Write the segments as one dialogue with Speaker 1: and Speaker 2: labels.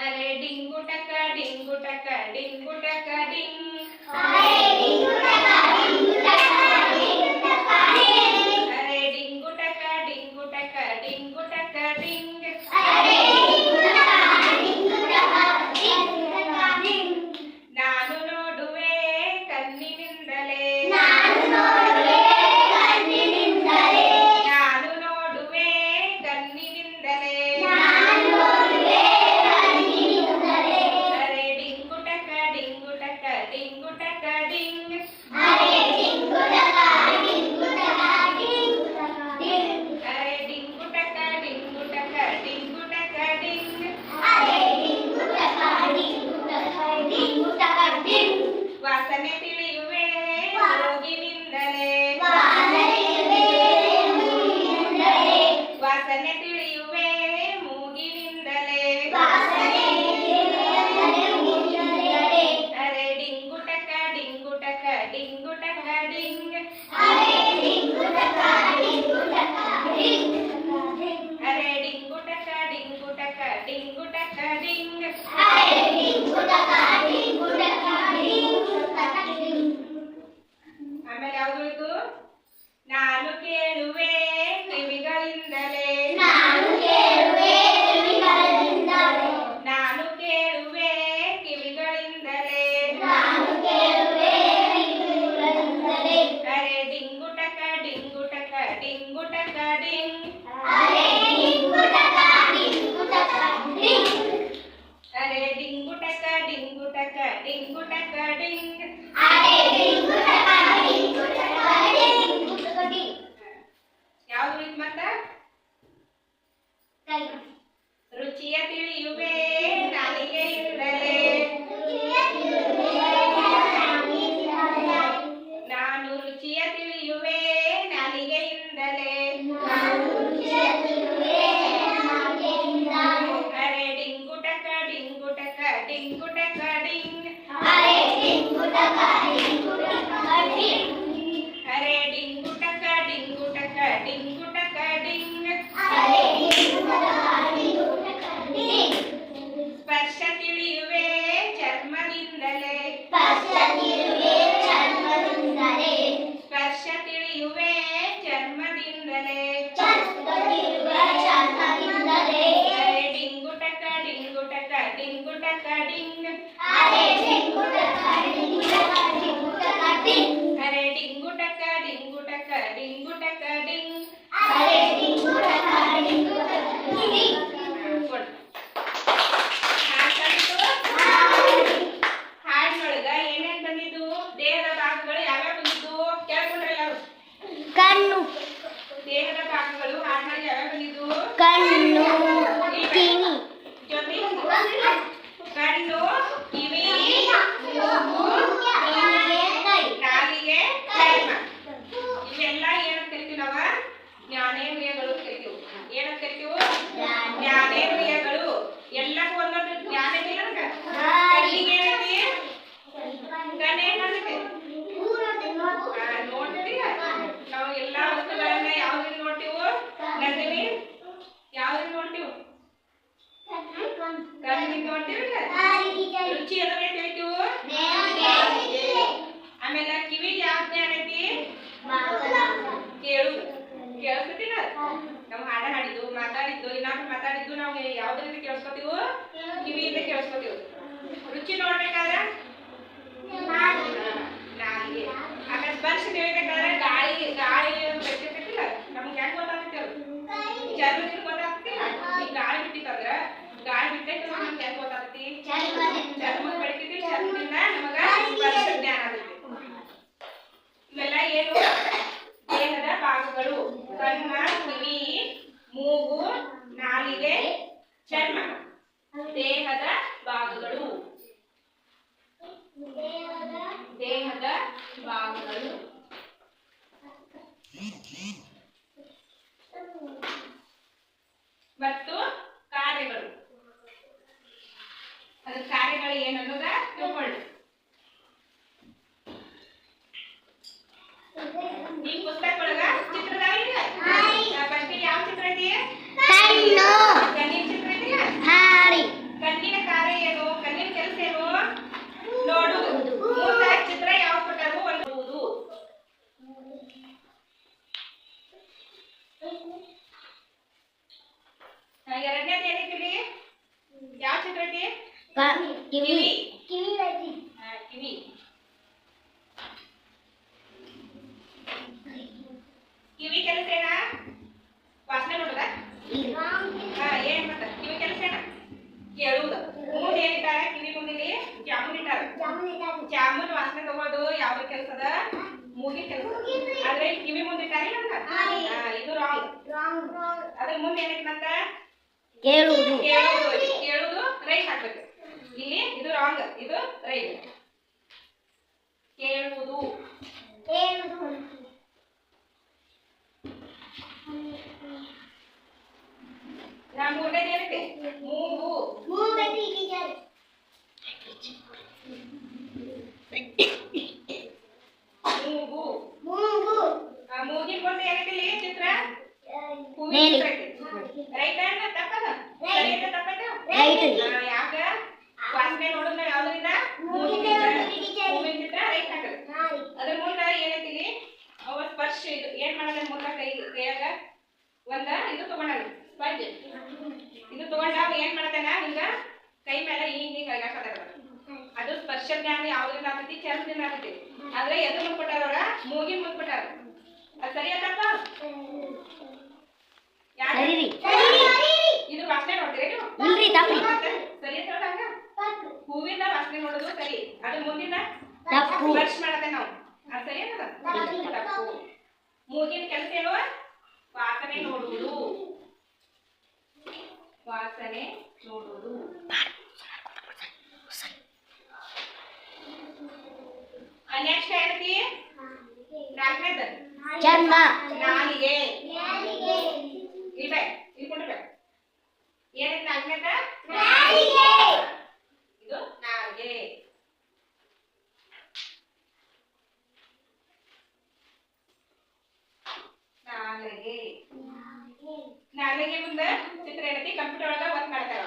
Speaker 1: അലെ ഡിങ്കുടക്ക ഡിങ്കുടക്ക ഡിങ്കുടക്ക Ding. അലെ ഡിങ്കുടക്ക
Speaker 2: ഡിങ്കുടക്ക
Speaker 1: ಏಳುವೆ 干 ಮುಖ್ಯ ನೋಡ್ಬೇಕು ए
Speaker 2: हटा ಕಿವಿ.
Speaker 1: ಕಿವಿ. ಹಾ, ಕಿವಿ. ಕಿವಿ ಕೆಲಸ ಏನ ವಾಸನೆ ನೋಡುದ ಹಾ ಏನ್ ಮಾಡ್ತ ಕಿವಿ ಕೆಲಸ ಏನ ಕೇಳುವುದು. ಮುಂದೆ ಏನಿಟ್ಟಾರ? ಕಿವಿ ಮುಂದಿಲಿ ಜಾಮೂನ್ ಇಟ್ಟಾರ. ಜಾಮೂನ್ ವಾಸನೆ ತಗೋದು ಯಾವ ಕೆಲಸದ? ಮೂಗಿ ಕೆಲಸ. ಆದ್ರೆ ಕಿವಿ ಮುಂದೆ ಇಟ್ಟಾರಿಲ್ಲ ಇದು ರಾಂಗ್ ಅದ್ರ ಮುಂದೆ ಏನೈತಿ ಮತ್ತ
Speaker 2: ಕೇಳುವುದು.
Speaker 1: ಕೇಳುವುದು ಐತಿ. ಕೇಳುವುದು ರೈಟ್ ಹಾಕ್ಬೇಕು. ಇಲ್ಲಿ ಇದು ರಾಂಗ್ ಇದು ರೈಟ್ ಕೇಳುವುದು. ನಾ ಮೂರನೇ ಏನೈತಿ ಮೂಗು ಮೂಗು ಆ ಮೂಗಿನ ಮುಂದೆ ಏನೈತಿ ಇಲ್ಲಿ ಚಿತ್ರ ಹೂವಿನ
Speaker 2: ಮೇಲೆ.
Speaker 1: ಚಿತ್ರ ಐತಿ ರೈಟ್ ಅಲ್ಲ ತಪ್ಪದ ಸರಿ ಐತೆ ತಪ್ಪೈತೆ
Speaker 2: Right.
Speaker 1: ಆ, ಯಾಕ ವಾಸನೆ ನೋಡಿದ್ರೆ ಯಾವ್ದ್ರಿಂದ
Speaker 2: ಮೂಗಿನ
Speaker 1: ಮೂಗಿನ
Speaker 2: ಚಿತ್ರ.
Speaker 1: ಹೂವಿನ ಚಿತ್ರ ರೈಟ್ ಹಾಕದು ಅದ್ರ ಮುಂದ ಏನೈತಿ ಇಲ್ಲಿ ಅವ ಸ್ಪರ್ಶ ಇದು ಏನ್ ಮಾಡೋಣ ಮೂಲ ಕೈ ಕೈಯಾಗ? ಒಂದ ಇದು ತಗೊಂಡಾನ ಸ್ಪಂಜ್. ಇದು ತಗೊಂಡ ಅವ ಏನ್ ಮಾಡತಾನ? ಹಿಂಗ ಕೈ ಮೇಲೆ ಹಿಂಗ್ ಹಿಂಗ ಕೈಗಾಕತಾನ ಅದು ಸ್ಪರ್ಶ ಜ್ಞಾನ ಯಾವ್ದ್ರಿಂದ ಆಗ್ತೈತಿ ಚರ್ಮದಿಂದ ಆಗ್ತೈತಿ ಆದ್ರೆ ಎದು ಮುಂದ್ಬಿಟ್ಟಾರ ಅವ್ರ? ಮೂಗಿ ಮುಂದ್ಬಿಟ್ಟಾರ ಅದು ಸರಿ
Speaker 2: ಅದಪ್ಪ?
Speaker 1: ಇದು ವಾಸನೆ ನೋಡ್ತೀರಿ ನೀವು? ಸರಿ ಹೂವಿಂದ ವಾಸನೆ ನೋಡೋದು ಸರಿ. ಅದು ಮುಂದಿನ? ಸ್ಪರ್ಶ ಮಾಡದೆ ನಾವು ಅದು ಸರಿ ಅನ್ನದ ತಪ್ಪು ಮೂಗಿನ ಕೆಲಸ ಏನು ವಾಸನೆ ನೋಡುವುದು ವಾಸನೆ ನೋಡುವುದು ನೆಕ್ಸ್ಟ್ ಹೇಳ್ತಿ ನಾಲ್ಕನೇದ?
Speaker 2: ಚರ್ಮ
Speaker 1: ನಾಲಿಗೆ. ಇಲ್ವೇ ಇಲ್ಲಿ ಕೊಡ್ಬೇಕು ಏನೈತಿ ನಾಲ್ಕನೇದ? ಇದು ನಾಲಿಗೆ. ನಾಲಿಗೆ. ನಾಲಿಗೆ. ಮುಂದೆ ಚಿತ್ರ ಏನೈತಿ? ಕಂಪ್ಯೂಟರ್ ಒಳಗ ವರ್ಕ್ ಮಾಡ್ತಾರ.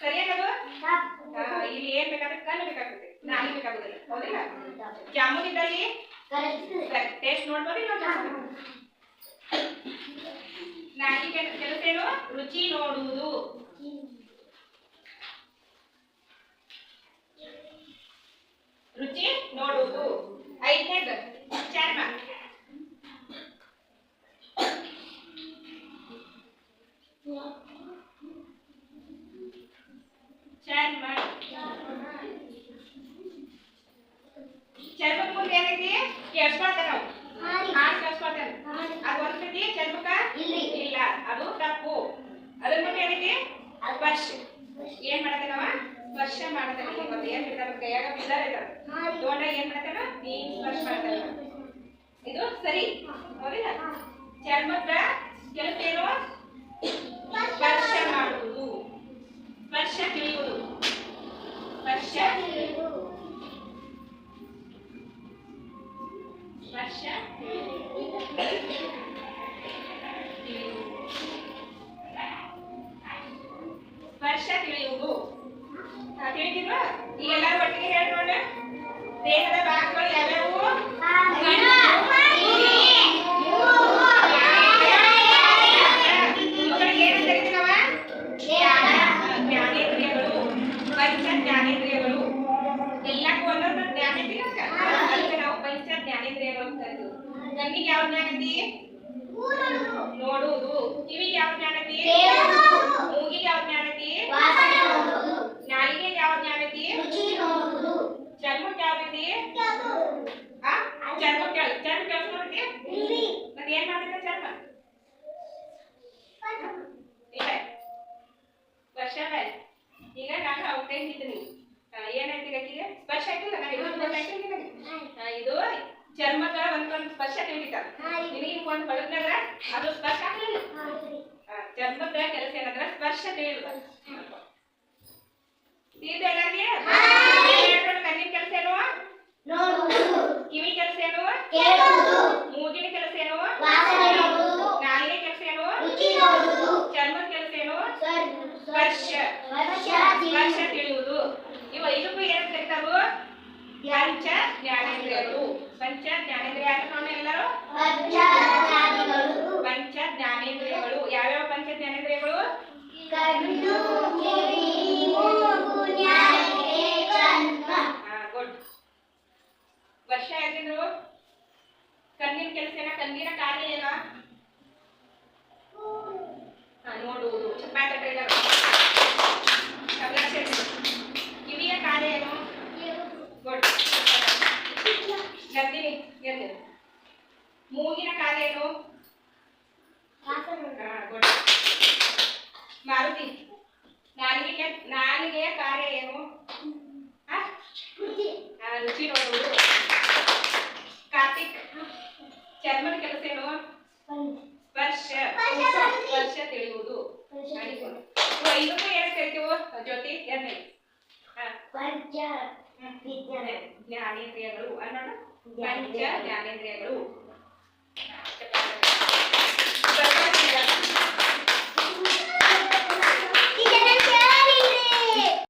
Speaker 1: ಸರಿ ಅನ್ನೋದು ಇಲ್ಲಿ ಏನ್ ಬೇಕಾದ್ರೆ ಕಣ್ಣು ಬೇಕಾಗುತ್ತೆ. ನಾಲಿಗೆ ಬೇಕಾಗುದಿಲ್ಲ. ಹೌದಿಲ್ಲ ಜಾಮೂನ್ ಇದ್ದಲ್ಲಿ ಟೇಸ್ಟ್ ನೋಡ್ಬೋದು ನಾಲಿಗೆ ಕೆಲಸ ಏನು? ರುಚಿ ನೋಡುವುದು ರುಚಿ ನೋಡುವುದು ಐದನೇದು ಚರ್ಮ ಚರ್ಮ ಚರ್ಮದ ಮುಂದೆ ಏನೈತಿ ಕೇಳಿಸ್ಕೊಳ್ತಾರ ನಾವು? ಅದು? ಒಂದ್ಸತಿ ಚರ್ಮಕ್ಕ?
Speaker 2: ಇಲ್ರಿ.
Speaker 1: ಇಲ್ಲ. ಅದು ತಪ್ಪು. ಅದ್ರ ಮುಂದೆ ಏನೈತಿ ಸ್ಪರ್ಶ. ಏನ್ ಮಾಡ್ತಾನವ ಸ್ಪರ್ಶ ಮಾಡ್ತಾನೆ ಇವತ್ತು ಏನ್ ಬಿದ್ದಾರ ಕೈಯಾಗ ಬಿದ್ದಾರ ತಗೊಂಡಾಗ ಏನ್ ಮಾಡತ್ತೇನ ನೀನ್ ಸ್ಪರ್ಶ ಮಾಡ್ತಾನ ಇದು ಸರಿ? ಹೌದಿಲ್ಲ? ಚರ್ಮದ ಕೆಲಸ ಏನು ನಮ್ಗ. ಅದಕ್ಕೆ ನಾವು ಪಂಚ ಜ್ಞಾನೇಂದ್ರಿಯಗಳು ಅಂತ ಕರಿತೀವಿ ಕಣ್ಣಿಗೆ ಯಾವ ಜ್ಞಾನ ಐತಿ ನೋಡುವುದು ಕಿವಿಗೆ ಯಾವ ಜ್ಞಾನ ಐತಿ ಮೂಗಿಗೆ ಯಾವ ಜ್ಞಾನ ಐತಿ ನಾಲಿಗೆಗೆ ಯಾವ ಜ್ಞಾನ ಐತಿ ಚರ್ಮಕ್ಕೆ ಯಾವ ಐತಿ ಆ ಚರ್ಮಕ್ಕೆ ಯಾವ- ಚರ್ಮ ಕೇಳಿಸ್ಕೊಳತಿ ಮತ್ತೆ ಏನ್ ಮಾಡ್ತೈತೆ ಚರ್ಮ? ಇಲ್ಲ ಸ್ಪರ್ಶ. ಈಗ ನಾನು ಏನಾಯ್ತು ಗಟ್ಟಿಗೆ ಸ್ಪರ್ಶ ಆಯ್ತಿಲ್ಲ ನಾನು ಇದು ಚರ್ಮದ ಒಂದೊಂದು ಸ್ಪರ್ಶ ತಿಳಿತಾರ ನಿನಗೆ ಒಂದು ಹೊಳದ್ನಾಗ ಅದು ಸ್ಪರ್ಶ ಆಗಲಿಲ್ಲ. ಚರ್ಮದ ಕೆಲಸ ಏನಂದ್ರೆ ಸ್ಪರ್ಶ ತಿಳಿಯುದು ತಿಳಿದು ಕಣ್ಣಿನ ಕೆಲಸ ಏನು ಕಿವಿ ಕೆಲಸ ಏನು ಮೂಗಿನ ಕೆಲಸ ಏನು ನಾಲಿಗೆ ಕೆಲಸ ಏನು ಚರ್ಮದ ಕೆಲಸ ಏನು ಸ್ಪರ್ಶ. ಸ್ಪರ್ಶ ತಿಳಿಯುವುದು. ಇವ ಇದಕ್ಕೂ ಏನು ಕರಿತಾರು? ಪಂಚ ಜ್ಞಾನೇಂದ್ರಿಯರು ಪಂಚ ಜ್ಞಾನೇಂದ್ರಿಯ ಅಂತ ನೋಡಿ ಎಲ್ಲರೂ? ಪಂಚ ಜ್ಞಾನೇಂದ್ರಿಯಗಳು. ಯಾವ್ಯಾವ ಪಂಚ ಜ್ಞಾನೇಂದ್ರಿಯಗಳು?
Speaker 2: ಎಲ್ಲಿ ಮೂಗಿನ ಕಾಲ ಏನು?
Speaker 1: ಮಾರುತಿ ನಾಲಿಗೆ ನಾಲಿಗೆಯ ಕಾರ್ಯ ಏನು? ರುಚಿ ನೋಡುವುದು ಕಾರ್ತಿಕ್ ಚರ್ಮದ ಕೆಲಸ ಏನು? ಸ್ಪರ್ಶ. ಸ್ಪರ್ಶ. ತಿಳಿಯುವುದು. ಐದಕ್ಕೂ ಏನು ಕರಿತೀವೋ ಜ್ಯೋತಿ? ಎರಡನೇ ಹಾ. ಜ್ಞಾನೇಂದ್ರಿಯಗಳು ಅನ್ನೋಣ ಪಂಚ ಜ್ಞಾನೇಂದ್ರಿಯಗಳು ಬರ್ತಿಲ್ಲ